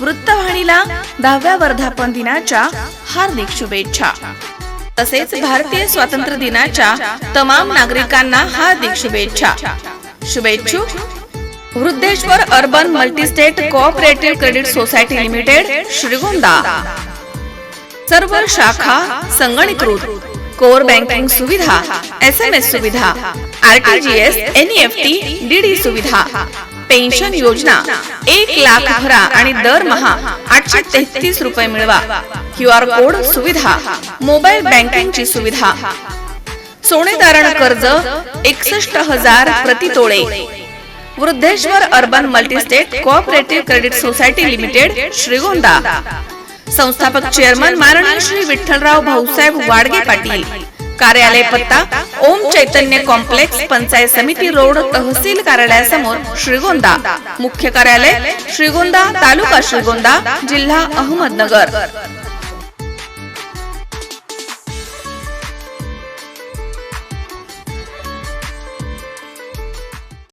वृत्तवाहिनीला दहाव्या वर्धापन दिनाच्या हार्दिक शुभेच्छा. तसेच भारतीय स्वातंत्र्य दिनाच्या तमाम नागरिकांना हार्दिक शुभेच्छा. शुभेच्छुक Vriddheshwar urban multistate cooperative credit society limited Shrigonda. सर्व शाखा संगणीकृत कोर बँकिंग सुविधा एस एम एस सुविधा आरटीजीएस एनईएफटी डीडी सुविधा. पेन्शन योजना. एक लाख भरा आणि दरमहा आठशे तेहतीस रुपये मिळवा. क्यू आर कोड सुविधा. मोबाईल बँकिंगची सुविधा. सोने तारण कर्ज एकसष्ट हजार प्रति तोळे. Vriddheshwar urban multistate cooperative credit society limited Shrigonda. संस्थापक चेअरमन माननीय श्री विठ्ठलराव भाऊसाहेब वाडगे पाटील. कार्यालय पत्ता ओम चैतन्य कॉम्प्लेक्स पंचायत समिती रोड तहसील कार्यालयासमोर श्रीगोंदा. मुख्य कार्यालय श्रीगोंदा तालुका श्रीगोंदा जिल्हा अहमदनगर.